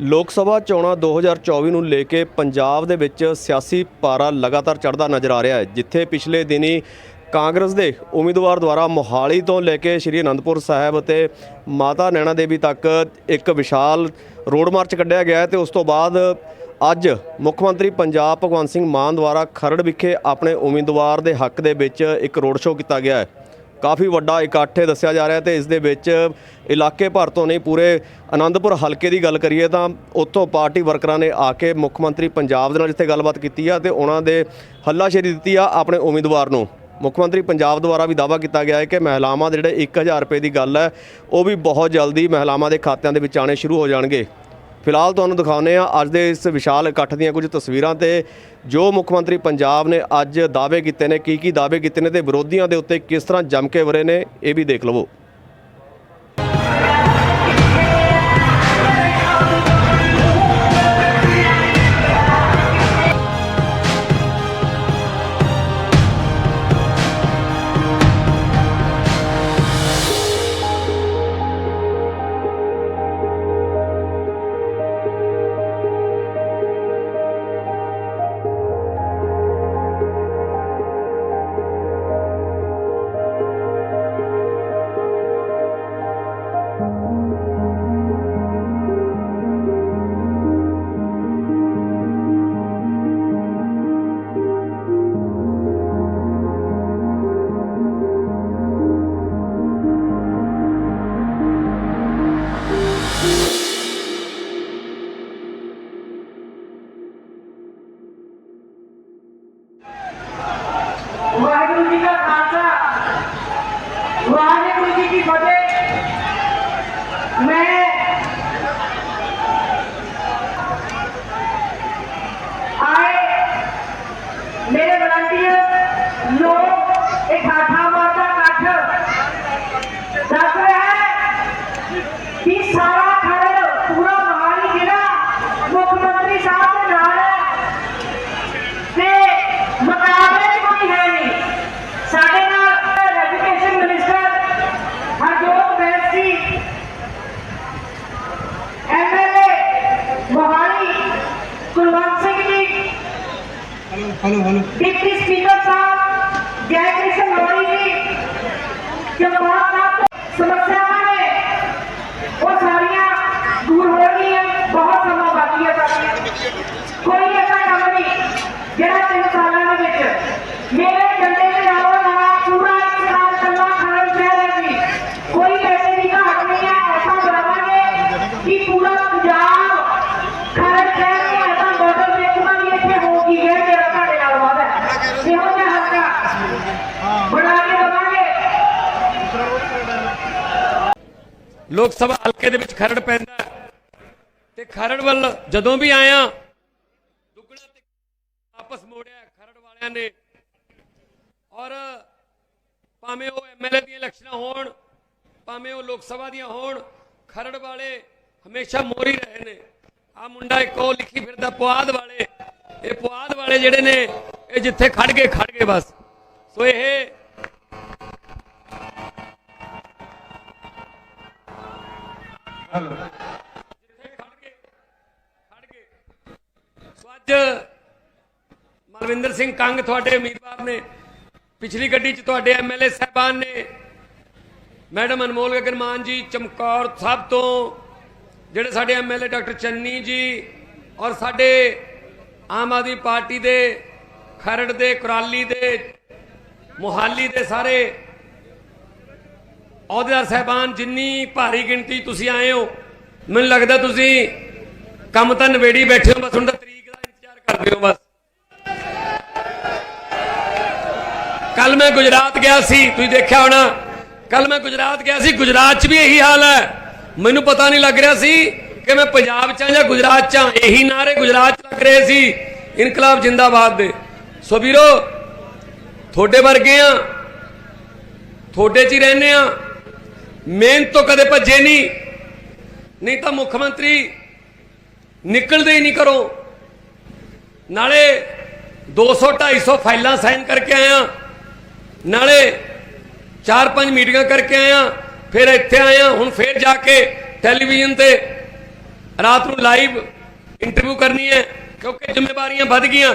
ਲੋਕ ਸਭਾ ਚੋਣਾਂ 2024 ਨੂੰ ਲੈ ਕੇ ਪੰਜਾਬ ਦੇ ਵਿੱਚ ਸਿਆਸੀ ਪਾਰਾ ਲਗਾਤਾਰ ਚੜ੍ਹਦਾ ਨਜ਼ਰ ਆ ਰਿਹਾ ਹੈ, ਜਿੱਥੇ ਪਿਛਲੇ ਦਿਨੀ ਕਾਂਗਰਸ ਦੇ ਉਮੀਦਵਾਰ ਦੁਆਰਾ ਮੋਹਾਲੀ ਤੋਂ ਲੈ ਕੇ ਸ਼੍ਰੀ ਅਨੰਦਪੁਰ ਸਾਹਿਬ ਅਤੇ ਮਾਤਾ ਨੈਣਾ ਦੇਵੀ ਤੱਕ ਇੱਕ ਵਿਸ਼ਾਲ ਰੋਡ ਮਾਰਚ ਕੱਢਿਆ ਗਿਆ ਹੈ ਤੇ ਉਸ ਤੋਂ ਬਾਅਦ ਅੱਜ ਮੁੱਖ ਮੰਤਰੀ ਪੰਜਾਬ ਭਗਵੰਤ ਸਿੰਘ ਮਾਨ ਦੁਆਰਾ ਖਰੜ ਵਿਖੇ ਆਪਣੇ ਉਮੀਦਵਾਰ ਦੇ ਹੱਕ ਦੇ ਵਿੱਚ ਇੱਕ ਰੋਡ ਸ਼ੋਅ ਕੀਤਾ ਗਿਆ ਹੈ। ਕਾਫੀ ਵੱਡਾ ਇਕੱਠ ਹੈ ਦੱਸਿਆ ਜਾ ਰਿਹਾ ਤੇ ਇਸ ਦੇ ਵਿੱਚ ਇਲਾਕੇ ਭਰ ਤੋਂ ਨਹੀਂ, ਪੂਰੇ ਆਨੰਦਪੁਰ ਹਲਕੇ ਦੀ ਗੱਲ ਕਰੀਏ ਤਾਂ ਉੱਥੋਂ ਪਾਰਟੀ ਵਰਕਰਾਂ ਨੇ ਆ ਕੇ ਮੁੱਖ ਮੰਤਰੀ ਪੰਜਾਬ ਦੇ ਨਾਲ ਜਿੱਥੇ ਗੱਲਬਾਤ ਕੀਤੀ ਆ ਤੇ ਉਹਨਾਂ ਦੇ ਹੱਲਾਸ਼ੇਰੀ ਦਿੱਤੀ ਆ ਆਪਣੇ ਉਮੀਦਵਾਰ ਨੂੰ। ਮੁੱਖ ਮੰਤਰੀ ਪੰਜਾਬ ਦੁਆਰਾ ਵੀ ਦਾਅਵਾ ਕੀਤਾ ਗਿਆ ਹੈ ਕਿ ਮਹਿਲਾਵਾਂ ਦੇ ਜਿਹੜੇ 1000 ਰੁਪਏ ਦੀ ਗੱਲ ਹੈ, ਉਹ ਵੀ ਬਹੁਤ ਜਲਦੀ ਮਹਿਲਾਵਾਂ ਦੇ ਖਾਤਿਆਂ ਦੇ ਵਿੱਚ ਆਣੇ ਸ਼ੁਰੂ ਹੋ ਜਾਣਗੇ। ਫਿਲਹਾਲ ਤੁਹਾਨੂੰ ਦਿਖਾਉਂਦੇ ਆ ਅੱਜ ਦੇ ਇਸ ਵਿਸ਼ਾਲ ਇਕੱਠ ਦੀਆਂ ਕੁਝ ਤਸਵੀਰਾਂ ਤੇ ਜੋ ਮੁੱਖ ਮੰਤਰੀ ਪੰਜਾਬ ਨੇ ਅੱਜ ਦਾਅਵੇ ਕੀਤੇ ਨੇ, ਕੀ ਕੀ ਦਾਅਵੇ ਕੀਤੇ ਨੇ ਤੇ ਵਿਰੋਧੀਆਂ ਦੇ ਉੱਤੇ ਕਿਸ ਤਰ੍ਹਾਂ ਜੰਮ ਕੇ ਵਰੇ ਨੇ, ਇਹ ਵੀ ਦੇਖ ਲਵੋ। ਲੋਕ ਸਭਾ ਹਲਕੇ ਦੇ ਵਿੱਚ ਖਰੜ ਪੈਂਦਾ ਹੈ। ਤੇ ਖਰੜ ਵੱਲ ਜਦੋਂ ਵੀ ਆਇਆ, ਦੁੱਗਣਾ ਤੇ ਵਾਪਸ ਮੋੜਿਆ ਖਰੜ ਵਾਲਿਆਂ ਨੇ। ਔਰ ਭਾਵੇਂ ਉਹ ਐਮਐਲਏ ਦੀਆਂ ਇਲੈਕਸ਼ਨਾਂ ਹੋਣ, ਭਾਵੇਂ ਉਹ ਲੋਕ ਸਭਾ ਦੀਆਂ ਹੋਣ, ਖਰੜ ਵਾਲੇ ਹਮੇਸ਼ਾ ਮੋਰੀ ਰਹੇ ਨੇ। ਆ ਮੁੰਡਾ ਇੱਕ ਉਹ ਲਿਖੀ ਫਿਰਦਾ ਪੁਆਦ ਵਾਲੇ। ਇਹ ਪੁਆਧ ਵਾਲੇ ਜਿਹੜੇ ਨੇ, ਇਹ ਜਿੱਥੇ ਖੜ ਗਏ ਖੜ ਗਏ ਬਸ। ਸੋ ਇਹ ਖੜ ਗਏ ਖੜ ਗਏ ਸੋ ਅੱਜ ਮਲਵਿੰਦਰ ਸਿੰਘ ਕੰਗ ਤੁਹਾਡੇ ਉਮੀਦਵਾਰ ਨੇ। ਪਿਛਲੀ ਗੱਡੀ 'ਚ ਤੁਹਾਡੇ ਐਮਐਲਏ ਸਾਹਿਬਾਨ ਨੇ। ਮੈਡਮ ਅਨਮੋਲ ਗਗਨ ਮਾਨ ਜੀ, ਚਮਕੌਰ ਸਾਹਿਬ ਤੋਂ, ਜਿਹੜੇ ਸਾਡੇ ਐਮਐਲਏ ਡਾਕਟਰ ਚੰਨੀ ਜੀ ਔਰ ਸਾਡੇ ਆਮ ਆਦਮੀ ਪਾਰਟੀ ਦੇ ਖਰੜ ਦੇ, ਕੁਰਾਲੀ ਦੇ, ਮੁਹਾਲੀ ਦੇ ਸਾਰੇ ਅਹੁਦੇਦਾਰ ਸਾਹਿਬਾਨ, ਜਿੰਨੀ ਭਾਰੀ ਗਿਣਤੀ ਤੁਸੀਂ ਆਏ ਹੋ, ਮੈਨੂੰ ਲੱਗਦਾ ਤੁਸੀਂ ਕੰਮ ਤਾਂ ਨਵੇੜੀ ਬੈਠੇ ਹੋ, ਬਸ ਹੁਣ ਤਾਂ ਤਰੀਕ ਦਾ ਇੰਤਜ਼ਾਰ ਕਰਦੇ ਹੋ, ਬਸ। ਕੱਲ ਮੈਂ ਗੁਜਰਾਤ ਗਿਆ ਸੀ, ਤੁਸੀਂ ਦੇਖਿਆ ਹੋਣਾ ਕੱਲ ਮੈਂ ਗੁਜਰਾਤ ਗਿਆ ਸੀ, ਗੁਜਰਾਤ 'ਚ ਵੀ ਇਹੀ ਹਾਲ ਹੈ। ਮੈਨੂੰ ਪਤਾ ਨਹੀਂ ਲੱਗ ਰਿਹਾ ਸੀ ਕਿ ਮੈਂ ਪੰਜਾਬ 'ਚ ਹਾਂ ਜਾਂ ਗੁਜਰਾਤ 'ਚ ਹਾਂ, ਇਹੀ ਨਾਰੇ ਗੁਜਰਾਤ 'ਚ ਲੱਗ ਰਹੇ ਸੀ, ਇਨਕਲਾਬ ਜਿੰਦਾਬਾਦ ਦੇ। ਸੋ ਵੀਰੋ, ਤੁਹਾਡੇ ਵਰਗੇ ਆ, ਤੁਹਾਡੇ 'ਚ ਹੀ ਰਹਿੰਦੇ ਆ। ਮਿਹਨਤ ਤੋਂ ਕਦੇ ਭੱਜੇ ਨਹੀਂ ਨਹੀਂ ਤਾਂ ਮੁੱਖ ਮੰਤਰੀ ਨਿਕਲਦੇ ਹੀ ਨਹੀਂ ਕਰੋ ਨਾਲੇ 200 250 ਫਾਈਲਾਂ ਸਾਈਨ ਕਰਕੇ ਆਇਆ। ਨਾਲੇ ਚਾਰ ਪੰਜ ਮੀਟਿੰਗਾਂ ਕਰਕੇ ਆਇਆ। ਫਿਰ ਇੱਥੇ ਆਇਆ। ਹੁਣ ਫਿਰ ਜਾ ਕੇ ਟੈਲੀਵਿਜ਼ਨ ਤੇ ਰਾਤ ਨੂੰ ਲਾਈਵ ਇੰਟਰਵਿਊ ਕਰਨੀ ਹੈ, ਕਿਉਂਕਿ ਜ਼ਿੰਮੇਵਾਰੀਆਂ ਵੱਧ ਗਈਆਂ।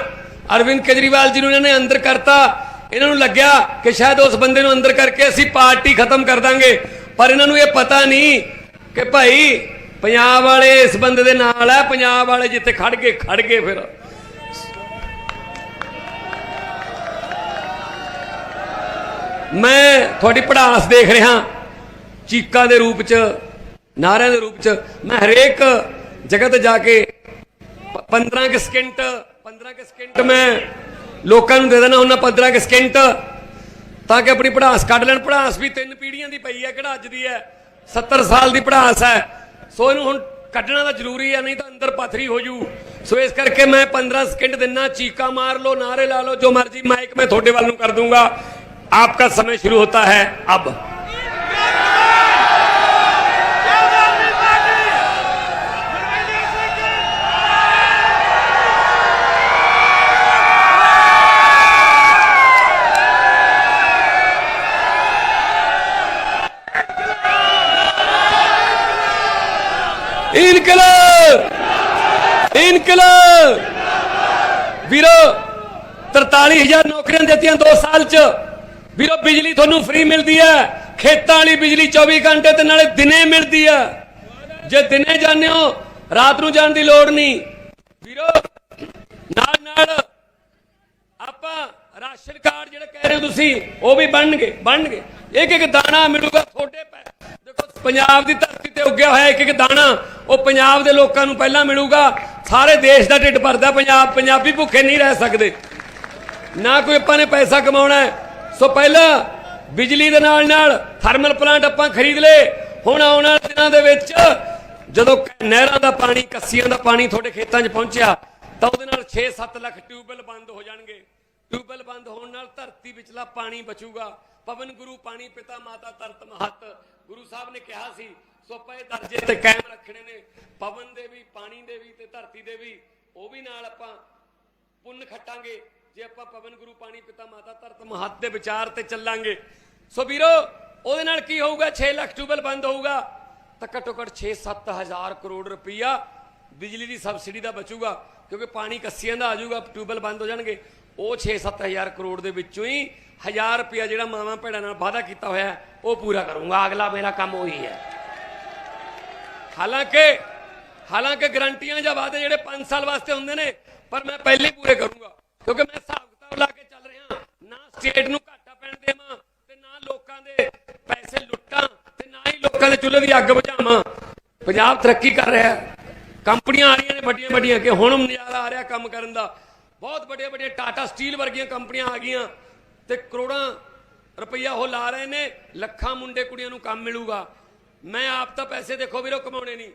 ਅਰਵਿੰਦ ਕੇਜਰੀਵਾਲ ਜੀ ਨੂੰ ਇਹਨਾਂ ਨੇ ਅੰਦਰ ਕਰਤਾ। ਇਹਨਾਂ ਨੂੰ ਲੱਗਿਆ ਕਿ ਸ਼ਾਇਦ ਉਸ ਬੰਦੇ ਨੂੰ ਅੰਦਰ ਕਰਕੇ ਅਸੀਂ ਪਾਰਟੀ ਖਤਮ ਕਰ ਦਾਂਗੇ। ਪਰ ਇਹਨਾਂ ਨੂੰ ਇਹ ਪਤਾ ਨਹੀਂ ਕਿ ਭਾਈ ਪੰਜਾਬ ਵਾਲੇ ਇਸ ਬੰਦੇ ਦੇ ਨਾਲ ਹੈ ਪੰਜਾਬ ਵਾਲੇ ਜਿੱਥੇ ਖੜ ਗਏ ਖੜ ਗਏ ਫਿਰ। ਮੈਂ ਤੁਹਾਡੀ ਪੜਾਸ ਦੇਖ ਰਿਹਾ, ਚੀਕਾਂ ਦੇ ਰੂਪ ਚ, ਨਾਰਿਆਂ ਦੇ ਰੂਪ ਚ, ਮੈਂ ਹਰੇਕ ਜਗ੍ਹਾ ਤੇ ਜਾ ਕੇ ਪ- 15 ਕਿ ਸਕਿੰਟ 15 ਕਿ ਸਕਿੰਟ ਮੈਂ ਲੋਕਾਂ ਨੂੰ ਦੇ ਦੇਣਾ ਉਹਨਾਂ 15 ਕਿ ਸਕਿੰਟ ਤਾਂ ਕਿ ਆਪਣੀ ਪੜਾਸ ਕੱਢ ਲੈਣ ਪੜਾਸ ਵੀ ਤਿੰਨ ਪੀੜ੍ਹੀਆਂ ਦੀ ਪਈ ਹੈ ਕਿਹੜਾ ਅੱਜ ਦੀ ਹੈ 70 ਸਾਲ ਦੀ ਪੜਾਸ ਹੈ ਸੋ ਇਹਨੂੰ ਹੁਣ ਕੱਢਣਾ ਤਾਂ ਜ਼ਰੂਰੀ ਹੈ ਨਹੀਂ ਤਾਂ ਅੰਦਰ ਪਥਰੀ ਹੋ ਜੂ ਸੋ ਇਸ ਕਰਕੇ ਮੈਂ 15 ਸਕਿੰਟ ਦਿਨਾ ਚੀਕਾ ਮਾਰ ਲਓ ਨਾਰੇ ਲਾ ਲਓ ਜੋ ਮਰਜੀ ਮਾਈਕ ਮੈਂ ਤੁਹਾਡੇ ਵੱਲ ਨੂੰ ਕਰ ਦੂੰਗਾ आपका समय शुरू होता है अब ਇਨਕਲਾਬ! ਇਨਕਲਾਬ! ਵੀਰੋ 43000 ਨੌਕਰੀਆਂ ਦਿੱਤੀਆਂ 2 ਸਾਲ ਚ। ਵੀਰੋ, ਬਿਜਲੀ ਤੁਹਾਨੂੰ ਫ੍ਰੀ ਮਿਲਦੀ ਹੈ। ਖੇਤਾਂ ਵਾਲੀ ਬਿਜਲੀ 24 ਘੰਟੇ ਤੇ ਨਾਲੇ ਦਿਨੇ ਮਿਲਦੀ ਹੈ। ਜੇ ਦਿਨੇ ਜਾਂਦੇ ਹੋ, ਰਾਤ ਨੂੰ ਜਾਣ ਦੀ ਲੋੜ ਨਹੀਂ। ਵੀਰੋ, ਨਾਲ ਨਾਲ ਆਪਾਂ ਰਾਸ਼ਨ ਕਾਰਡ ਜਿਹੜੇ ਕਹਿ ਰਹੇ ਹੋ ਤੁਸੀਂ, ਉਹ ਵੀ ਬਣਨਗੇ ਬਣਨਗੇ। ਇੱਕ ਇੱਕ ਦਾਣਾ ਮਿਲੂਗਾ ਤੁਹਾਡੇ ਪੈ ਦੇਖੋ, ਪੰਜਾਬ ਦੀ ਧਰਤੀ ਤੇ ਉੱਗਿਆ ਹੋਇਆ ਇੱਕ ਇੱਕ ਦਾਣਾ, ਉਹ ਪੰਜਾਬ ਦੇ ਲੋਕਾਂ ਨੂੰ ਪਹਿਲਾਂ ਮਿਲੂਗਾ। ਸਾਰੇ ਦੇਸ਼ ਦਾ ਢਿੱਡ ਭਰਦਾ, ਪੰਜਾਬ ਪੰਜਾਬੀ ਭੁੱਖੇ ਨਹੀਂ ਰਹਿ ਸਕਦੇ। ਨਾ ਕੋਈ ਆਪਾਂ ਨੇ ਪੈਸਾ ਕਮਾਉਣਾ ਹੈ। ਸੋ ਪਹਿਲਾਂ ਬਿਜਲੀ ਦੇ ਨਾਲ ਨਾਲ ਥਰਮਲ ਪਲਾਂਟ ਆਪਾਂ ਖਰੀਦ ਲਏ। ਹੁਣ ਆਉਣ ਵਾਲੇ ਦਿਨਾਂ ਦੇ ਵਿੱਚ ਜਦੋਂ ਨਹਿਰਾਂ ਦਾ ਪਾਣੀ, ਕੱਸੀਆਂ ਦਾ ਪਾਣੀ ਤੁਹਾਡੇ ਖੇਤਾਂ 'ਚ ਪਹੁੰਚਿਆ, ਤਾਂ ਉਹਦੇ ਨਾਲ 6-7 ਲੱਖ ਟਿਊਬਵੈਲ ਬੰਦ ਹੋ ਜਾਣਗੇ। ਟਿਊਬਵੈੱਲ ਬੰਦ ਹੋਣ ਨਾਲ ਧਰਤੀ ਵਿਚਲਾ ਪਾਣੀ ਬਚੂਗਾ। ਪਵਨ ਗੁਰੂ, ਪਾਣੀ ਪਿਤਾ ਮਾਤਾ ਤਰਤ ਮਹਤ। ਗੁਰੂ ਸਾਹਿਬ ਨੇ ਕਿਹਾ ਸੀ ਸੋ ਪਏ ਦਰਜੇ ਤੇ ਕਾਇਮ ਰੱਖਣੇ ਨੇ। ਪਵਨ ਦੇ ਵੀ, ਪਾਣੀ ਦੇ ਵੀ ਤੇ ਧਰਤੀ ਦੇ ਵੀ, ਉਹ ਵੀ ਨਾਲ ਆਪਾਂ ਪੁੰਨ ਖੱਟਾਂਗੇ। ਜੇ ਆਪਾਂ ਪਵਨ ਗੁਰੂ, ਪਾਣੀ ਪਿਤਾ ਮਾਤਾ ਧਰਤ ਮਹੱਤ ਦੇ ਵਿਚਾਰ ਤੇ ਚੱਲਾਂਗੇ। ਸੋ ਵੀਰੋ, ਉਹਦੇ ਨਾਲ ਕੀ ਹੋਊਗਾ? 6 ਲੱਖ ਟਿਊਬਲ ਬੰਦ ਹੋਊਗਾ। ਤਾਂ ਘੱਟੋ ਘੱਟ 6-7 ਹਜ਼ਾਰ ਕਰੋੜ ਰੁਪਈਆ ਬਿਜਲੀ ਦੀ ਸਬਸਿਡੀ ਦਾ ਬਚੂਗਾ। ਕਿਉਂਕਿ ਪਾਣੀ ਕੱਸੀਆਂ ਦਾ ਆ ਜਾਊਗਾ ਟਿਊਬਲ ਬੰਦ ਹੋ ਜਾਣਗੇ। ਉਹ 6-7 ਹਜ਼ਾਰ ਕਰੋੜ ਦੇ ਵਿੱਚੋਂ ਹੀ 1000 ਰੁਪਈਆ ਜਿਹੜਾ ਮਾਵਾਂ ਭੈਣਾਂ ਨਾਲ ਵਾਅਦਾ ਕੀਤਾ ਹੋਇਆ ਉਹ ਪੂਰਾ ਕਰੂੰਗਾ। ਅਗਲਾ ਮੇਰਾ ਕੰਮ ਉਹੀ ਹੈ। ਹਾਲਾਂਕਿ ਹਾਲਾਂਕਿ ਗਰੰਟੀਆਂ ਜਾਂ ਵਾਅਦੇ ਜਿਹੜੇ 5 ਸਾਲ ਵਾਸਤੇ ਹੁੰਦੇ ਨੇ, ਪਰ ਮੈਂ ਪਹਿਲੇ ਪੂਰੇ ਕਰੂੰਗਾ। ਕਿਉਂਕਿ ਮੈਂ ਹਿਸਾਬ ਕਿਤਾਬ ਲਾ ਕੇ ਚੱਲ ਰਿਹਾ ਨਾ ਸਟੇਟ ਨੂੰ ਘਾਟਾ ਪੈਣ ਦੇਵਾਂ ਤੇ ਨਾ ਲੋਕਾਂ ਦੇ ਪੈਸੇ ਲੁੱਟਾਂ ਤੇ ਨਾ ਹੀ ਲੋਕਾਂ ਦੇ ਚੁੱਲ੍ਹੇ ਦੀ ਅੱਗ ਬੁਝਾਵਾਂ। ਪੰਜਾਬ ਤਰੱਕੀ ਕਰ ਰਿਹਾ ਕੰਪਨੀਆਂ ਆ ਰਹੀਆਂ ਨੇ ਵੱਡੀਆਂ ਵੱਡੀਆਂ ਕਿ ਹੁਣ ਨਜ਼ਾਰਾ ਆ ਰਿਹਾ ਕੰਮ ਕਰਨ ਦਾ। ਬਹੁਤ ਵੱਡੇ ਵੱਡੇ ਟਾਟਾ ਸਟੀਲ ਵਰਗੀਆਂ ਕੰਪਨੀਆਂ ਆ ਗਈਆਂ ਤੇ ਕਰੋੜਾਂ ਰੁਪਈਆ ਉਹ ਲਾ ਰਹੇ ਨੇ, ਲੱਖਾਂ ਮੁੰਡੇ ਕੁੜੀਆਂ ਨੂੰ ਕੰਮ ਮਿਲੂਗਾ। ਮੈਂ ਆਪ ਤਾਂ ਪੈਸੇ ਦੇਖੋ ਵੀਰੋ ਕਮਾਉਣੇ ਨਹੀਂ।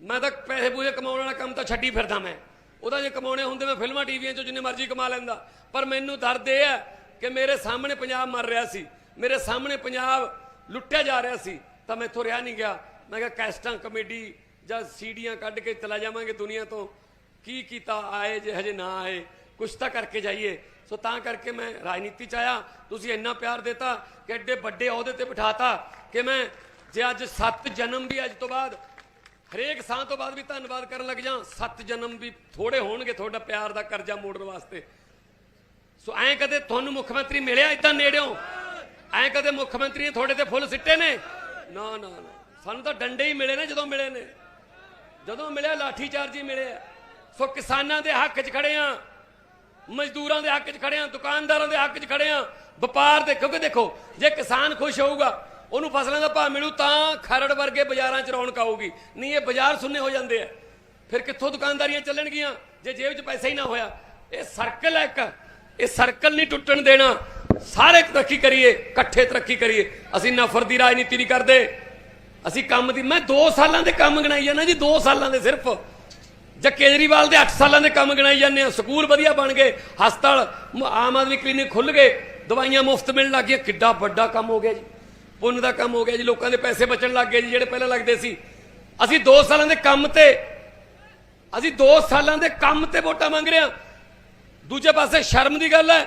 ਮੈਂ ਤਾਂ ਪੈਸੇ ਪੂਸੇ ਕਮਾਉਣ ਵਾਲਾ ਕੰਮ ਤਾਂ ਛੱਡੀ ਫਿਰਦਾ ਮੈਂ। ਉਹਦਾ ਜੇ ਕਮਾਉਣੇ ਹੁੰਦੇ ਮੈਂ ਫਿਲਮਾਂ ਟੀਵੀਆਂ 'ਚੋਂ ਜਿੰਨੇ ਮਰਜ਼ੀ ਕਮਾ ਲੈਂਦਾ। ਪਰ ਮੈਨੂੰ ਦਰਦ ਇਹ ਹੈ ਕਿ ਮੇਰੇ ਸਾਹਮਣੇ ਪੰਜਾਬ ਮਰ ਰਿਹਾ ਸੀ। ਮੇਰੇ ਸਾਹਮਣੇ ਪੰਜਾਬ ਲੁੱਟਿਆ ਜਾ ਰਿਹਾ ਸੀ। ਤਾਂ ਮੈਂ ਇੱਥੋਂ ਰਿਹਾ ਨਹੀਂ ਗਿਆ। ਮੈਂ ਕਿਹਾ ਕੈਸਟਾਂ ਕਮੇਡੀ ਜਾਂ ਸੀਡੀਆਂ ਕੱਢ ਕੇ ਚਲਾ ਜਾਵਾਂਗੇ ਦੁਨੀਆ ਤੋਂ। ਕੀ ਕੀਤਾ, ਆਏ ਜੇ ਹਜੇ ਨਾ ਆਏ, ਕੁਛ ਤਾਂ ਕਰਕੇ ਜਾਈਏ। ਸੋ ਤਾਂ ਕਰਕੇ ਮੈਂ ਰਾਜਨੀਤੀ ਚ ਆਇਆ, ਤੁਸੀਂ ਇੰਨਾ ਪਿਆਰ ਦਿੱਤਾ ਕਿ ਐਡੇ ਵੱਡੇ ਅਹੁਦੇ ਤੇ ਬਿਠਾਤਾ ਕਿ ਮੈਂ ਜੇ ਅੱਜ 7 ਜਨਮ ਵੀ ਅੱਜ ਤੋਂ ਬਾਅਦ, ਹਰੇਕ ਸਾਹ ਤੋਂ ਬਾਅਦ ਵੀ ਧੰਨਵਾਦ ਕਰਨ ਲੱਗ ਜਾਂ ਸੱਤ ਜਨਮ ਵੀ ਥੋੜੇ ਹੋਣਗੇ ਤੁਹਾਡਾ ਪਿਆਰ ਦਾ ਕਰਜ਼ਾ ਮੋੜਨ ਵਾਸਤੇ। ਸੋ ਐਂ ਕਦੇ ਤੁਹਾਨੂੰ ਮੁੱਖ ਮੰਤਰੀ ਮਿਲਿਆ ਇਦਾਂ ਨੇੜਿਓਂ? ਐਂ ਕਦੇ ਮੁੱਖ ਮੰਤਰੀ ਨੇ ਤੁਹਾਡੇ ਤੇ ਫੁੱਲ ਸਿੱਟੇ ਨੇ? ਨਾ ਨਾ ਸਾਨੂੰ ਤਾਂ ਡੰਡੇ ਹੀ ਮਿਲੇ ਨੇ ਜਦੋਂ ਮਿਲੇ ਨੇ। ਜਦੋਂ ਮਿਲਿਆ ਲਾਠੀ ਚਾਰਜ ਮਿਲੇ ਆ। ਸੋ ਕਿਸਾਨਾਂ ਦੇ ਹੱਕ 'ਚ ਖੜੇ ਆ, ਮਜ਼ਦੂਰਾਂ ਦੇ ਹੱਕ 'ਚ ਖੜੇ ਆ, ਦੁਕਾਨਦਾਰਾਂ ਦੇ ਹੱਕ 'ਚ ਖੜੇ ਆ, ਵਪਾਰ ਦੇ, ਕਿਉਂਕਿ ਦੇਖੋ, ਜੇ ਕਿਸਾਨ ਖੁਸ਼ ਹੋਊਗਾ, ਉਹਨੂੰ ਫਸਲਾਂ ਦਾ ਭਾਅ ਮਿਲੂ ਤਾਂ ਖਰੜ ਵਰਗੇ ਬਾਜ਼ਾਰਾਂ 'ਚ ਰੌਣਕ ਆਊਗੀ। ਨਹੀਂ, ਇਹ ਬਾਜ਼ਾਰ ਸੁੰਨੇ ਹੋ ਜਾਂਦੇ ਆ। ਫਿਰ ਕਿੱਥੋਂ ਦੁਕਾਨਦਾਰੀਆਂ ਚੱਲਣਗੀਆਂ? ਜੇ ਜੇਬ 'ਚ ਪੈਸਾ ਹੀ ਨਾ ਹੋਇਆ। ਇਹ ਸਰਕਲ ਹੈ ਇੱਕ। ਇਹ ਸਰਕਲ ਨਹੀਂ ਟੁੱਟਣ ਦੇਣਾ। ਸਾਰੇ ਤਰੱਕੀ ਕਰੀਏ, ਇਕੱਠੇ ਤਰੱਕੀ ਕਰੀਏ। ਅਸੀਂ ਨਫ਼ਰਤ ਦੀ ਰਾਜਨੀਤੀ ਨਹੀਂ ਕਰਦੇ। ਅਸੀਂ ਕੰਮ ਦੀ, ਮੈਂ 2 ਸਾਲਾਂ ਦੇ ਕੰਮ ਗਣਾਈ ਜਾਂਦਾ ਜੀ 2 ਸਾਲਾਂ ਦੇ ਸਿਰਫ। ਜਾਂ ਕੇਜਰੀਵਾਲ ਦੇ 8 ਸਾਲਾਂ ਦੇ ਕੰਮ ਗਿਣਾਈ ਜਾਂਦੇ ਆ, ਸਕੂਲ ਵਧੀਆ ਬਣ ਗਏ, ਹਸਪਤਾਲ ਆਮ ਆਦਮੀ ਕਲੀਨਿਕ ਖੁੱਲ ਗਏ, ਦਵਾਈਆਂ ਮੁਫਤ ਮਿਲਣ ਲੱਗ ਗਈਆਂ, ਕਿੱਡਾ ਵੱਡਾ ਕੰਮ ਹੋ ਗਿਆ ਜੀ, ਪੁੰਨ ਦਾ ਕੰਮ ਹੋ ਗਿਆ ਜੀ, ਲੋਕਾਂ ਦੇ ਪੈਸੇ ਬਚਣ ਲੱਗ ਗਏ ਜੀ, ਜਿਹੜੇ ਪਹਿਲਾਂ ਲੱਗਦੇ ਸੀ। ਅਸੀਂ 2 ਸਾਲਾਂ ਦੇ ਕੰਮ ਤੇ, ਅਸੀਂ 2 ਸਾਲਾਂ ਦੇ ਕੰਮ ਤੇ ਵੋਟਾਂ ਮੰਗ ਰਹੇ ਹਾਂ। ਦੂਜੇ ਪਾਸੇ ਸ਼ਰਮ ਦੀ ਗੱਲ ਹੈ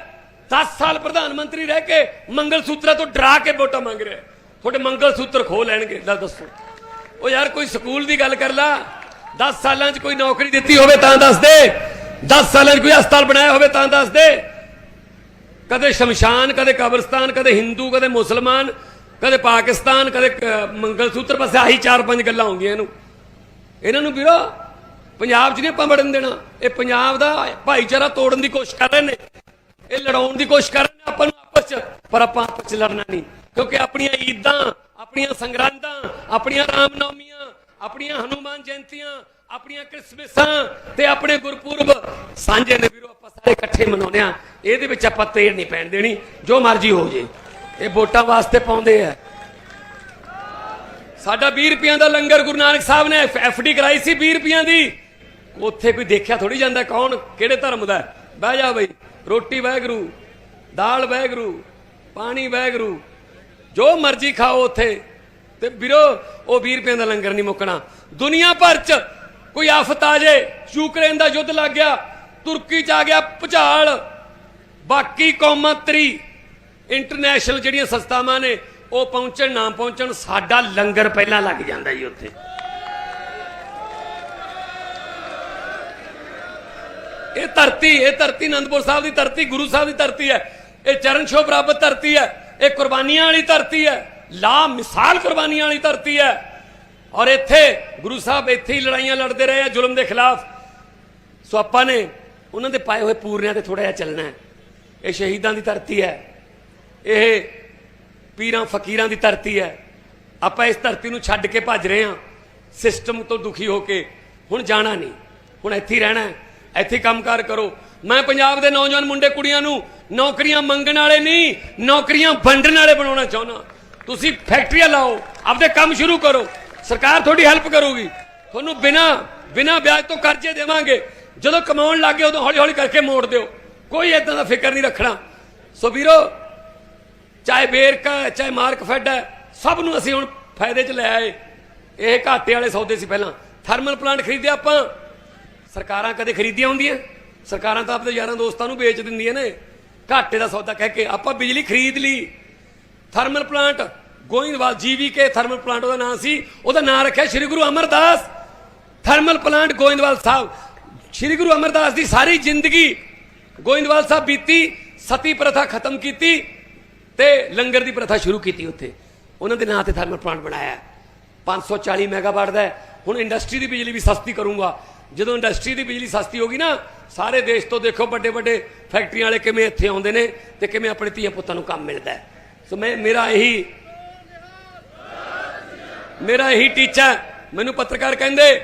10 ਸਾਲ ਪ੍ਰਧਾਨ ਮੰਤਰੀ ਰਹਿ ਕੇ ਮੰਗਲ ਸੂਤਰਾਂ ਤੋਂ ਡਰਾ ਕੇ ਵੋਟਾਂ ਮੰਗ ਰਿਹਾ ਤੁਹਾਡੇ ਮੰਗਲ ਸੂਤਰ ਖੋ ਲੈਣਗੇ, ਲੈ ਦੱਸੋ। ਉਹ ਯਾਰ ਕੋਈ ਸਕੂਲ ਦੀ ਗੱਲ ਕਰ ਲਾ। 10 ਸਾਲਾਂ 'ਚ ਕੋਈ ਨੌਕਰੀ ਦਿੱਤੀ ਹੋਵੇ ਤਾਂ ਦੱਸ ਦੇ। 10 ਸਾਲਾਂ 'ਚ ਕੋਈ ਹਸਪਤਾਲ ਬਣਾਇਆ ਹੋਵੇ ਤਾਂ ਦੱਸ ਦੇ। ਕਦੇ ਸ਼ਮਸ਼ਾਨ, ਕਦੇ ਕਬਰਸਤਾਨ, ਕਦੇ ਹਿੰਦੂ, ਕਦੇ ਮੁਸਲਮਾਨ, ਕਦੇ ਪਾਕਿਸਤਾਨ, ਕਦੇ ਕ- ਮੰਗਲ ਸੂਤਰ ਬਸ ਆਹੀ ਚਾਰ ਪੰਜ ਗੱਲਾਂ ਹੁੰਦੀਆਂ ਇਹਨੂੰ। ਇਹਨਾਂ ਨੂੰ ਵੀਰੋ, ਪੰਜਾਬ 'ਚ ਨਹੀਂ ਆਪਾਂ ਵੜਨ ਦੇਣਾ। ਇਹ ਪੰਜਾਬ ਦਾ ਭਾਈਚਾਰਾ ਤੋੜਨ ਦੀ ਕੋਸ਼ਿਸ਼ ਕਰ ਰਹੇ ਨੇ। ਇਹ ਲੜਾਉਣ ਦੀ ਕੋਸ਼ਿਸ਼ ਕਰ ਰਹੇ ਨੇ ਆਪਾਂ ਨੂੰ ਆਪਸ 'ਚ, ਪਰ ਆਪਾਂ ਆਪਸ 'ਚ ਲੜਨਾ ਨਹੀਂ। ਕਿਉਂਕਿ ਆਪਣੀਆਂ ਈਦਾਂ, ਆਪਣੀਆਂ ਸੰਗਰਾਂਦਾਂ, ਆਪਣੀਆਂ ਰਾਮਨੌਮੀਆਂ ਆਪਣੀਆਂ ਹਨੂਮਾਨ ਜਯੰਤੀਆਂ, ਆਪਣੀਆਂ ਕ੍ਰਿਸਮਸਾਂ ਤੇ ਆਪਣੇ ਗੁਰਪੁਰਬ। ਸਾਂਝੇ ਨੇ ਵੀਰੋ, ਆਪਾਂ ਸਾਰੇ ਇਕੱਠੇ ਮਨਾਉਂਦੇ ਆ ਇਹਦੇ ਵਿੱਚ ਆਪਾਂ ਤੇੜ ਨਹੀਂ ਪੈਣ ਦੇਣੀ, ਜੋ ਮਰਜ਼ੀ ਹੋ ਜੇ। ਇਹ ਵੋਟਾਂ ਵਾਸਤੇ ਪਾਉਂਦੇ ਆ। ਸਾਡਾ 20 ਰੁਪਈਆਂ ਦਾ ਲੰਗਰ ਗੁਰੂ ਨਾਨਕ ਸਾਹਿਬ ਨੇ ਐਫਡੀ ਕਰਾਈ ਸੀ 20 ਰੁਪਈਆਂ ਦੀ। ਉੱਥੇ ਕੋਈ ਦੇਖਿਆ ਥੋੜੀ ਜਾਂਦਾ ਕੌਣ, ਕਿਹੜੇ ਧਰਮ ਦਾ? ਬਹਿ ਜਾ ਬਈ। ਰੋਟੀ ਵੈਗਰੂ ਦਾਲ ਵੈਗਰੂ ਪਾਣੀ ਵੈਗਰੂ ਜੋ ਮਰਜ਼ੀ ਖਾਓ ਉੱਥੇ। ਤੇ ਵੀਰੋ, ਉਹ 20 ਰੁਪਏ ਦਾ ਲੰਗਰ ਨਹੀਂ ਮੁੱਕਣਾ। ਦੁਨੀਆ ਭਰ ਚ ਕੋਈ ਆਫਤ ਆ ਜੇ, ਯੂਕਰੇਨ ਦਾ ਯੁੱਧ ਲੱਗ ਗਿਆ, ਤੁਰਕੀ ਚ ਆ ਗਿਆ ਭੁਚਾਲ, ਬਾਕੀ ਕੌਮਾਂ ਤਰੀ ਇੰਟਰਨੈਸ਼ਨਲ ਜਿਹੜੀਆਂ ਸੰਸਥਾਵਾਂ ਨੇ, ਉਹ ਪਹੁੰਚਣ, ਨਾ ਪਹੁੰਚਣ, ਸਾਡਾ ਲੰਗਰ ਪਹਿਲਾਂ ਲੱਗ ਜਾਂਦਾ ਜੀ ਉੱਥੇ। ਇਹ ਧਰਤੀ ਇਹ ਧਰਤੀ ਅਨੰਦਪੁਰ ਸਾਹਿਬ ਦੀ ਧਰਤੀ, ਗੁਰੂ ਸਾਹਿਬ ਦੀ ਧਰਤੀ ਹੈ। ਇਹ ਚਰਨ ਛੋਹ ਬਰਾਬਰ ਧਰਤੀ ਹੈ। ਇਹ ਕੁਰਬਾਨੀਆਂ ਵਾਲੀ ਧਰਤੀ ਹੈ। ਲਾ ਮਿਸਾਲ ਕੁਰਬਾਨੀਆਂ ਵਾਲੀ ਧਰਤੀ ਹੈ। ਔਰ ਇੱਥੇ ਗੁਰੂ ਸਾਹਿਬ ਇੱਥੇ ਹੀ ਲੜਾਈਆਂ ਲੜਦੇ ਰਹੇ ਆ ਜ਼ੁਲਮ ਦੇ ਖਿਲਾਫ। ਸੋ ਆਪਾਂ ਨੇ ਉਹਨਾਂ ਦੇ ਪਾਏ ਹੋਏ ਪੂਰਨਿਆਂ ਤੇ ਥੋੜਾ ਜਿਹਾ ਚੱਲਣਾ ਹੈ। ਇਹ ਸ਼ਹੀਦਾਂ ਦੀ ਧਰਤੀ ਹੈ। ਇਹ ਪੀਰਾਂ ਫਕੀਰਾਂ ਦੀ ਧਰਤੀ ਹੈ। ਆਪਾਂ ਇਸ ਧਰਤੀ ਨੂੰ ਛੱਡ ਕੇ ਭੱਜ ਰਹੇ ਹਾਂ। ਸਿਸਟਮ ਤੋਂ ਦੁਖੀ ਹੋ ਕੇ ਹੁਣ ਜਾਣਾ ਨਹੀਂ। ਹੁਣ ਇੱਥੇ ਰਹਿਣਾ ਹੈ। ਇੱਥੇ ਹੀ ਕੰਮਕਾਰ ਕਰੋ। ਮੈਂ ਪੰਜਾਬ ਦੇ ਨੌਜਵਾਨ ਮੁੰਡੇ ਕੁੜੀਆਂ ਨੂੰ ਨੌਕਰੀਆਂ ਮੰਗਣ ਵਾਲੇ ਨਹੀਂ, ਨੌਕਰੀਆਂ ਵੰਡਣ ਵਾਲੇ ਬਣਾਉਣਾ ਚਾਹੁੰਦਾ। ਤੁਸੀਂ ਫੈਕਟਰੀਆਂ ਲਾਓ ਆਪਦੇ ਕੰਮ ਸ਼ੁਰੂ ਕਰੋ। ਸਰਕਾਰ ਤੁਹਾਡੀ ਹੈਲਪ ਕਰੂਗੀ। ਤੁਹਾਨੂੰ ਬਿਨਾ ਬਿਨਾ ਵਿਆਜ ਤੋਂ ਕਰਜ਼ੇ ਦੇਵਾਂਗੇ। ਜਦੋਂ ਕਮਾਉਣ ਲੱਗੇ ਉਦੋਂ ਹੌਲੀ ਹੌਲੀ ਕਰਕੇ ਮੋੜ ਦਿਓ। ਕੋਈ ਇਦਾਂ ਦਾ ਫਿਕਰ ਨਹੀਂ ਰੱਖਣਾ। ਸੋ ਵੀਰੋ ਚਾਹੇ ਵੇਰਕਾ ਹੈ, ਚਾਹੇ ਮਾਰਕ ਫੈਡ ਹੈ ਸਭ ਨੂੰ ਅਸੀਂ ਹੁਣ ਫਾਇਦੇ 'ਚ ਲੈ ਆਏ। ਇਹ ਘਾਟੇ ਵਾਲੇ ਸੌਦੇ ਸੀ ਪਹਿਲਾਂ। ਥਰਮਲ ਪਲਾਂਟ ਖਰੀਦਿਆ ਆਪਾਂ। ਸਰਕਾਰਾਂ ਕਦੇ ਖਰੀਦੀਆਂ ਹੁੰਦੀਆਂ। ਸਰਕਾਰਾਂ ਤਾਂ ਆਪਣੇ ਯਾਰਾਂ ਦੋਸਤਾਂ ਨੂੰ ਵੇਚ ਦਿੰਦੀਆਂ ਨੇ। ਘਾਟੇ ਦਾ ਸੌਦਾ ਕਹਿ ਕੇ ਆਪਾਂ ਬਿਜਲੀ ਖਰੀਦ ਲਈ। Thermal plant, Goindwal GVK thermal plant, ਉਹਦਾ ਨਾਮ ਸੀ। ਉਹਦਾ ਨਾਮ ਰੱਖਿਆ ਸ੍ਰੀ Guru Amardas. Thermal plant Goindwal Sahib. ਸ੍ਰੀ ਗੁਰੂ ਅਮਰਦਾਸ ਦੀ ਸਾਰੀ ਜ਼ਿੰਦਗੀ ਗੋਇੰਦਵਾਲ ਸਾਹਿਬ ਬੀਤੀ, ਸਤੀ ਪ੍ਰਥਾ ਖਤਮ ਕੀਤੀ ਤੇ ਲੰਗਰ ਦੀ ਪ੍ਰਥਾ ਸ਼ੁਰੂ ਕੀਤੀ ਉੱਥੇ। ਉਹਨਾਂ ਦੇ ਨਾਂ ਤੇ ਥਰਮਲ ਪਲਾਂਟ ਬਣਾਇਆ। ਹੈ। 540 ਮੈਗਾਵਾਟ ਦਾ ਹੁਣ ਇੰਡਸਟਰੀ ਦੀ ਬਿਜਲੀ ਵੀ ਸਸਤੀ ਕਰੂੰਗਾ। ਜਦੋਂ ਇੰਡਸਟਰੀ ਦੀ ਬਿਜਲੀ ਸਸਤੀ ਹੋਗੀ ਨਾ, ਸਾਰੇ ਦੇਸ਼ ਤੋਂ ਦੇਖੋ ਵੱਡੇ ਵੱਡੇ ਫੈਕਟਰੀਆਂ ਵਾਲੇ ਕਿਵੇਂ ਇੱਥੇ ਆਉਂਦੇ ਨੇ ਤੇ ਕਿਵੇਂ ਆਪਣੇ ਧੀਆਂ ਪੁੱਤਾਂ ਨੂੰ ਕੰਮ ਮਿਲਦਾ ਹੈ। ਸੋ ਮੈਂ ਮੇਰਾ ਇਹੀ ਮੇਰਾ ਇਹੀ ਟੀਚਾ ਹੈ। ਮੈਨੂੰ ਪੱਤਰਕਾਰ ਕਹਿੰਦੇ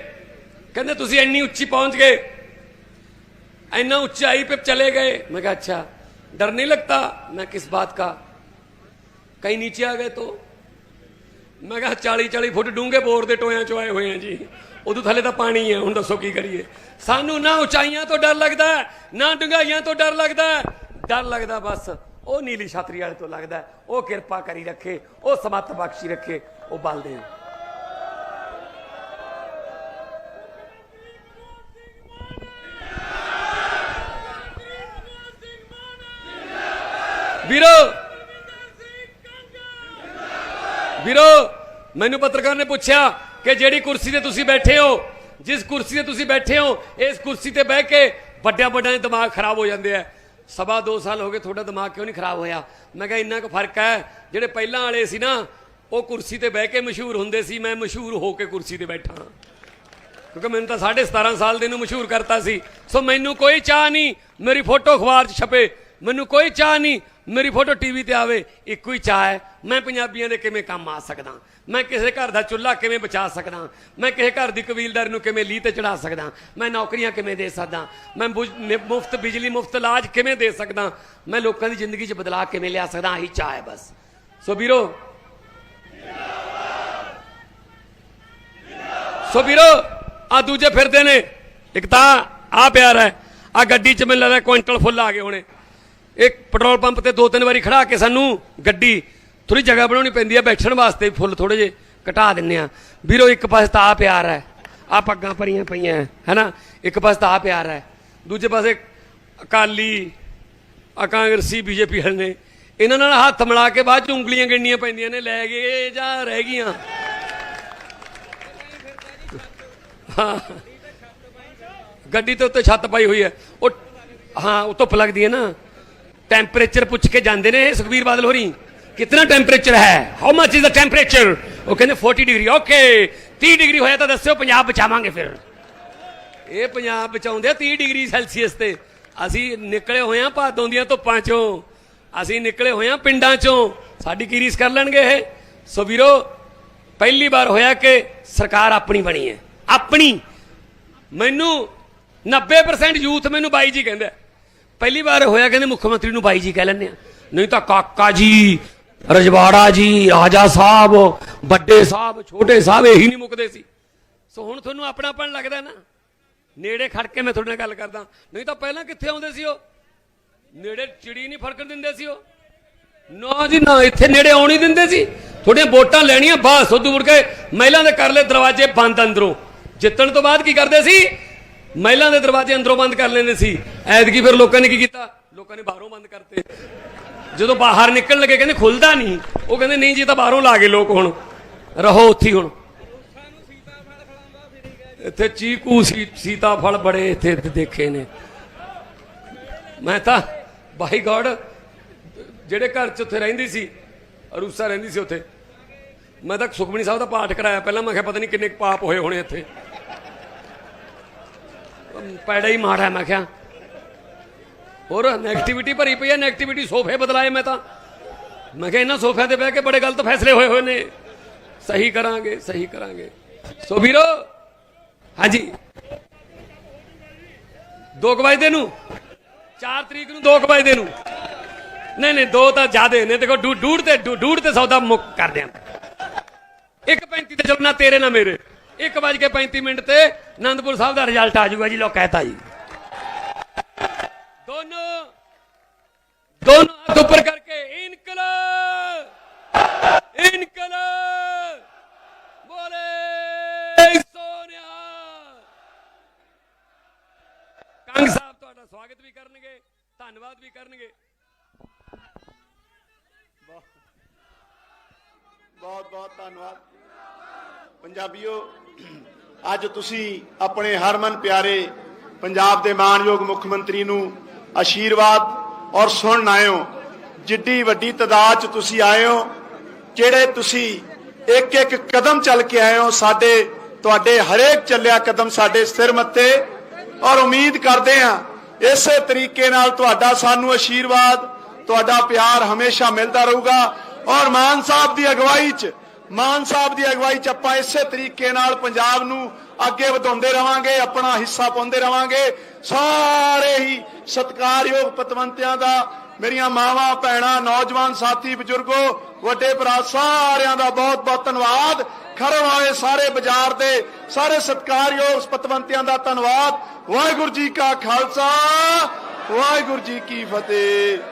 ਕਹਿੰਦੇ ਤੁਸੀਂ ਇੰਨੀ ਉੱਚੀ ਪਹੁੰਚ ਗਏ ਇੰਨਾ ऊंचाई पे चले गए मैं कहा अच्छा डर नहीं लगता मैं किस बात का कहीं नीचे आ गए तो ਮੈਂ ਕਿਹਾ 40 40 ਫੁੱਟ ਡੂੰਘੇ ਬੋਰ ਦੇ ਟੋਇਆਂ ਚ ਆਏ ਹੋਏ ਆ ਜੀ ਉਦੋਂ ਥੱਲੇ ਤਾਂ ਪਾਣੀ ਹੈ ਹੁਣ ਦੱਸੋ ਕੀ ਕਰੀਏ ਸਾਨੂੰ ਨਾ ਉਚਾਈਆਂ ਤੋਂ ਡਰ ਲੱਗਦਾ ਹੈ, ਨਾ ਡੂੰਘਾਈਆਂ ਤੋਂ ਡਰ ਲੱਗਦਾ ਹੈ। ਡਰ ਲੱਗਦਾ ਬਸ ਉਹ ਨੀਲੀ ਛਤਰੀ ਵਾਲੇ ਤੋਂ ਲੱਗਦਾ ਉਹ ਕਿਰਪਾ ਕਰੀ ਰੱਖੇ, ਉਹ ਸਮੱਤ ਬਖਸ਼ੀ ਰੱਖੇ, ਉਹ ਬਲ ਦੇ ਵੀਰੋ! ਵੀਰੋ, ਮੈਨੂੰ ਪੱਤਰਕਾਰ ਨੇ ਪੁੱਛਿਆ ਕਿ ਜਿਹੜੀ ਕੁਰਸੀ ਤੇ ਤੁਸੀਂ ਬੈਠੇ ਹੋ, ਜਿਸ ਕੁਰਸੀ ਤੇ ਤੁਸੀਂ ਬੈਠੇ ਹੋ, ਇਸ ਕੁਰਸੀ ਤੇ ਬਹਿ ਕੇ ਵੱਡਿਆਂ ਵੱਡਿਆਂ ਦੇ ਦਿਮਾਗ ਖਰਾਬ ਹੋ ਜਾਂਦੇ ਆ। ਸਵਾ ਦੋ ਸਾਲ ਹੋ ਗਏ ਤੁਹਾਡਾ ਦਿਮਾਗ ਕਿਉਂ ਨਹੀਂ ਖਰਾਬ ਹੋਇਆ? ਮੈਂ ਕਿਹਾ ਇੰਨਾ ਕੁ ਫ਼ਰਕ ਹੈ। ਜਿਹੜੇ ਪਹਿਲਾਂ ਵਾਲੇ ਸੀ ਨਾ, ਉਹ ਕੁਰਸੀ ਤੇ ਬਹਿ ਕੇ ਮਸ਼ਹੂਰ ਹੁੰਦੇ ਸੀ। ਮੈਂ ਮਸ਼ਹੂਰ ਹੋ ਕੇ ਕੁਰਸੀ ਤੇ ਬੈਠਾ ਕਿਉਂਕਿ ਮੈਨੂੰ ਤਾਂ 17.5 ਸਾਲ ਦੇ ਨੂੰ ਮਸ਼ਹੂਰ ਕਰਤਾ ਸੀ। ਸੋ ਮੈਨੂੰ ਕੋਈ ਚਾਹ ਨਹੀਂ, ਮੇਰੀ ਫੋਟੋ ਅਖਬਾਰ 'ਚ ਛਪੇ। ਮੈਨੂੰ ਕੋਈ ਚਾਹ ਨਹੀਂ, ਮੇਰੀ ਫੋਟੋ ਟੀਵੀ ਤੇ ਆਵੇ। ਇੱਕੋ ਹੀ ਚਾਹ ਹੈ। ਮੈਂ ਪੰਜਾਬੀਆਂ ਦੇ ਕਿਵੇਂ ਕੰਮ ਆ ਸਕਦਾ? ਮੈਂ ਕਿਸੇ ਘਰ ਦਾ ਚੁੱਲ੍ਹਾ ਕਿਵੇਂ ਬਚਾ ਸਕਦਾ? ਮੈਂ ਕਿਸੇ ਘਰ ਦੀ ਕਬੀਲਦਾਰੀ ਨੂੰ ਕਿਵੇਂ ਲੀਹ ਤੇ ਚੜਾ ਸਕਦਾ? ਮੈਂ ਨੌਕਰੀਆਂ ਕਿਵੇਂ ਦੇ ਸਕਦਾ? ਮੈਂ ਮੁਫਤ, ਬਿਜਲੀ ਮੁਫਤ ਇਲਾਜ ਕਿਵੇਂ ਦੇ ਸਕਦਾ? ਮੈਂ ਲੋਕਾਂ ਦੀ ਜ਼ਿੰਦਗੀ 'ਚ ਬਦਲਾਅ ਕਿਵੇਂ ਲਿਆ ਸਕਦਾ? ਆਹੀ ਚਾਹ ਹੈ ਬਸ। ਸੋ ਵੀਰੋ ਸੋ ਵੀਰੋ ਆ ਦੂਜੇ ਫਿਰਦੇ ਨੇ। ਇੱਕ ਤਾਂ ਆ ਪਿਆਰ ਹੈ। ਆ ਗੱਡੀ 'ਚ ਮੈਨੂੰ ਲੱਗਦਾ ਕੁਇੰਟਲ ਫੁੱਲ ਆ ਗਏ ਹੋਣੇ। ਇੱਕ ਪੈਟਰੋਲ ਪੰਪ ਤੇ ਦੋ ਤਿੰਨ ਵਾਰੀ ਖੜਾ ਕੇ ਸਾਨੂੰ ਗੱਡੀ ਥੋੜੀ ਜਗ੍ਹਾ ਬਣਾਉਣੀ ਪੈਂਦੀ ਹੈ ਬੈਠਣ ਵਾਸਤੇ ਫੁੱਲ ਥੋੜੇ ਜੇ ਘਟਾ ਦਿੰਨੇ ਆ। ਵੀਰੋ ਇੱਕ ਪਾਸੇ ਤਾਂ ਆ ਪਿਆਰ ਹੈ। ਆ ਪੱਗਾਂ ਭਰੀਆਂ ਪਈਆਂ ਹੈ, ਹੈਨਾ? ਇੱਕ ਪਾਸੇ ਤਾਂ ਆ ਪਿਆਰ ਹੈ। ਦੂਜੇ ਪਾਸੇ ਅਕਾਲੀ ਆ ਕਾਂਗਰਸੀ ਬੀਜੇਪੀ ਵਾਲੇ ਨੇ ਇਹਨਾਂ ਨਾਲ ਹੱਥ ਮਿਲਾ ਕੇ ਬਾਅਦ ਚ ਉਂਗਲੀਆਂ ਗਿਣਨੀਆਂ ਪੈਂਦੀਆਂ ਨੇ ਲੈ ਗਏ ਜਾਂ ਰਹਿ ਗਈਆਂ। ਹਾਂ। ਗੱਡੀ ਤੇ ਉੱਤੇ ਛੱਤ ਪਾਈ ਹੋਈ ਹੈ। ਉਹ ਹਾਂ ਉਹ ਧੁੱਪ ਲੱਗਦੀ ਹੈ ਨਾ। ਟੈਂਪਰੇਚਰ ਪੁੱਛ ਕੇ ਜਾਂਦੇ ਨੇ ਸੁਖਬੀਰ ਬਾਦਲ ਹੋਰੀ। ਕਿੰਨਾ ਟੈਂਪਰੇਚਰ ਹੈ how much is the temperature ਉਹ ਕਹਿੰਦੇ 40 ਡਿਗਰੀ ਓਕੇ 30 ਡਿਗਰੀ ਹੋਇਆ ਤਾਂ ਦੱਸਿਓ ਪੰਜਾਬ ਬਚਾਵਾਂਗੇ ਫਿਰ ਇਹ ਪੰਜਾਬ ਬਚਾਉਂਦੇ 30 ਡਿਗਰੀ ਸੈਲਸੀਅਸ ਤੇ ਅਸੀਂ ਨਿਕਲੇ ਹੋਏ ਆ ਭਾਦੋਂ ਦੀਆਂ ਧੁੱਪਾਂ ਚੋਂ ਅਸੀਂ ਨਿਕਲੇ ਹੋਏ ਆ ਪਿੰਡਾਂ ਚੋਂ ਸਾਡੀ ਕੀ ਰੀਸ ਕਰ ਲੈਣਗੇ ਇਹ ਸੋ ਵੀਰੋ ਪਹਿਲੀ ਵਾਰ ਹੋਇਆ ਕਿ ਸਰਕਾਰ ਆਪਣੀ ਬਣੀ ਹੈ ਆਪਣੀ ਮੈਨੂੰ 90% ਯੂਥ ਮੈਨੂੰ ਬਾਈ ਜੀ ਕਹਿੰਦਾ ਪਹਿਲੀ ਵਾਰ ਹੋਇਆ ਕਹਿੰਦੇ ਮੁੱਖ ਮੰਤਰੀ ਨੂੰ ਬਾਈ ਜੀ ਕਹਿ ਲੈਂਦੇ ਆ। ਨਹੀਂ ਤਾਂ ਕਾਕਾ ਜੀ ਰਜਵਾੜਾ ਜੀ, ਰਾਜਾ ਸਾਹਿਬ, ਵੱਡੇ ਸਾਹਿਬ, ਛੋਟੇ ਸਾਹਿਬ ਇਹੀ ਨਹੀਂ ਮੁੱਕਦੇ ਸੀ। ਸੋ ਹੁਣ ਤੁਹਾਨੂੰ ਆਪਣਾਪਣ ਲੱਗਦਾ ਨਾ? ਨੇੜੇ ਖੜ ਕੇ ਮੈਂ ਤੁਹਾਡੇ ਨਾਲ ਗੱਲ ਕਰਦਾ। ਨਹੀਂ ਤਾਂ ਪਹਿਲਾਂ ਕਿੱਥੇ ਆਉਂਦੇ ਸੀ ਉਹ? ਨੇੜੇ ਚਿੜੀ ਨਹੀਂ ਫੜਕਣ ਦਿੰਦੇ ਸੀ ਉਹ? ਨਾ ਜੀ, ਨਾ, ਇੱਥੇ ਨੇੜੇ ਆਉਣ ਨਹੀਂ ਦਿੰਦੇ ਸੀ। ਤੁਹਾਡੀਆਂ ਵੋਟਾਂ ਲੈਣੀਆਂ ਬਸ ਉਦੋਂ ਮੁੜ ਕੇ ਮਹਿਲਾ ਦੇ ਕਰ ਲਏ ਦਰਵਾਜ਼ੇ ਬੰਦ ਅੰਦਰੋਂ। ਜਿੱਤਣ ਤੋਂ ਬਾਅਦ ਕੀ ਕਰਦੇ ਸੀ? ਮਹਿਲਾ ਦੇ ਦਰਵਾਜ਼ੇ ਅੰਦਰੋਂ ਬੰਦ ਕਰ ਲੈਂਦੇ ਸੀ। ਐਤਕੀ ਫਿਰ ਲੋਕਾਂ ਨੇ ਕੀ ਕੀਤਾ? ਲੋਕਾਂ ਨੇ ਬਾਹਰੋਂ ਬੰਦ ਕਰਤੇ। ਜਦੋਂ ਬਾਹਰ ਨਿਕਲਣ ਲੱਗੇ ਕਹਿੰਦੇ ਖੁੱਲਦਾ ਨਹੀਂ, ਉਹ ਕਹਿੰਦੇ ਨਹੀਂ ਜੀ ਤਾਂ ਬਾਹਰੋਂ ਲਾ ਗਏ ਲੋਕ ਹੁਣ, ਰਹੋ ਉੱਥੇ ਹੁਣ। ਇੱਥੇ ਚੀਕੂ ਸੀ, ਸੀਤਾਫਲ ਬੜੇ ਇੱਥੇ ਦੇਖੇ ਨੇ। ਮੈਂ ਤਾਂ, ਬਾਈ ਗॉड ਜਿਹੜੇ ਘਰ ਚ ਉੱਥੇ ਰਹਿੰਦੀ ਸੀ, ਅਰੂਸਾ ਰਹਿੰਦੀ ਸੀ ਉੱਥੇ, ਮੈਂ ਤਾਂ ਸੁਖਮਨੀ ਸਾਹਿਬ ਦਾ ਪਾਠ ਕਰਾਇਆ ਪਹਿਲਾਂ, ਮੈਂ ਕਿਹਾ ਪਤਾ ਨਹੀਂ ਕਿੰਨੇ ਪਾਪ ਹੋਏ ਹੋਣੇ ਇੱਥੇ। ਪੈੜਾ ਹੀ ਮਾੜਾ ਮੈਂ ਕਿਹਾ। ਹੋਰ ਨੈਗੇਟਿਵਿਟੀ ਭਰੀ ਪਈ ਹੈ ਨੈਗੇਟਿਵਿਟੀ ਸੋਫੇ ਬਦਲਾਏ ਮੈਂ ਤਾਂ। ਮੈਂ ਕਿਹਾ ਇਹਨਾਂ ਸੋਫਿਆਂ ਤੇ ਬਹਿ ਕੇ ਬੜੇ ਗਲਤ ਫੈਸਲੇ ਹੋਏ ਹੋਏ ਨੇ। ਸਹੀ ਕਰਾਂਗੇ ਸਹੀ ਕਰਾਂਗੇ। ਸੋ ਵੀਰੋ, ਹਾਂਜੀ। ਦੋ ਕੁ ਵਜੇ ਨੂੰ? 4 ਤਰੀਕ ਨੂੰ ਦੋ ਕੁ ਵਜੇ ਨੂੰ। ਨਹੀਂ ਨਹੀਂ, ਦੋ ਤਾਂ ਜ਼ਿਆਦੇ ਨੇ ਦੇਖੋ, ਡੂ- ਡੂੜ ਤੇ, ਡੂ- ਡੂਢ ਤੇ ਸੌਦਾ ਮੁੱਕ ਕਰਦੇ ਆ 1.35 ਤੇ ਨਾ ਤੇਰੇ ਨਾ ਮੇਰੇ। 1 ਵਜ ਕੇ 35 ਮਿੰਟ ਤੇ ਆਨੰਦਪੁਰ ਸਾਹਿਬ ਦਾ ਰਿਜ਼ਲਟ ਆ ਜਾਊਗਾ ਜੀ ਲੋ ਕਹਿਤਾ ਜੀ। ਦੋਨੋਂ ਦੋਨੋਂ ਹੱਥ ਉੱਪਰ ਕਰਕੇ ਇਨਕਲਾਬ। ਇਨਕਲਾਬ। ਬੋਲੇ ਸੋਨਿਆ ਕੰਗ ਸਾਹਿਬ ਤੁਹਾਡਾ ਸਵਾਗਤ ਵੀ ਕਰਨਗੇ, ਧੰਨਵਾਦ ਵੀ ਕਰਨਗੇ। ਬਹੁਤ ਬਹੁਤ ਧੰਨਵਾਦ। ਪੰਜਾਬੀਓ, ਅੱਜ ਤੁਸੀਂ ਆਪਣੇ ਹਰਮਨ ਪਿਆਰੇ ਪੰਜਾਬ ਦੇ ਮਾਨਯੋਗ ਮੁੱਖ ਮੰਤਰੀ ਨੂੰ ਆਸ਼ੀਰਵਾਦ ਔਰ ਸੁਣਨ ਆਏ ਹੋ ਜਿੱਡੀ ਵੱਡੀ ਤਦਾਦ ਚ ਤੁਸੀਂ ਆਏ ਹੋ, ਜਿਹੜੇ ਤੁਸੀਂ ਇੱਕ ਇੱਕ ਕਦਮ ਚੱਲ ਕੇ ਆਏ ਹੋ, ਸਾਡੇ, ਤੁਹਾਡੇ ਹਰੇਕ ਚੱਲਿਆ ਕਦਮ ਸਾਡੇ ਸਿਰ ਮੱਤੇ ਔਰ ਉਮੀਦ ਕਰਦੇ ਹਾਂ, ਇਸੇ ਤਰੀਕੇ ਨਾਲ ਤੁਹਾਡਾ ਸਾਨੂੰ ਆਸ਼ੀਰਵਾਦ, ਤੁਹਾਡਾ ਪਿਆਰ ਹਮੇਸ਼ਾ ਮਿਲਦਾ ਰਹੂਗਾ। ਔਰ ਮਾਨ ਸਾਹਿਬ ਦੀ ਅਗਵਾਈ 'ਚ, ਮਾਨ ਸਾਹਿਬ ਦੀ ਅਗਵਾਈ 'ਚ ਆਪਾਂ ਇਸੇ ਤਰੀਕੇ ਨਾਲ ਪੰਜਾਬ ਨੂੰ ਅੱਗੇ ਵਧਾਉਂਦੇ ਰਵਾਂਗੇ, ਆਪਣਾ ਹਿੱਸਾ ਪਾਉਂਦੇ ਰਵਾਂਗੇ। ਸਾਰੇ ਹੀ ਸਤਿਕਾਰਯੋਗ ਪਤਵੰਤਿਆਂ ਦਾ, ਮੇਰੀਆਂ ਮਾਵਾਂ, ਭੈਣਾਂ, ਨੌਜਵਾਨ ਸਾਥੀ, ਬਜ਼ੁਰਗੋ, ਵੱਡੇ ਭਰਾ, ਸਾਰਿਆਂ ਦਾ ਬਹੁਤ ਬਹੁਤ ਧੰਨਵਾਦ। ਖਰਮ ਆਏ ਸਾਰੇ ਬਾਜ਼ਾਰ ਦੇ ਸਾਰੇ ਸਤਿਕਾਰਯੋਗ ਪਤਵੰਤਿਆਂ ਦਾ ਧੰਨਵਾਦ। ਵਾਹਿਗੁਰੂ ਜੀ ਕਾ ਖਾਲਸਾ, ਵਾਹਿਗੁਰੂ ਜੀ ਕੀ ਫਤਿਹ।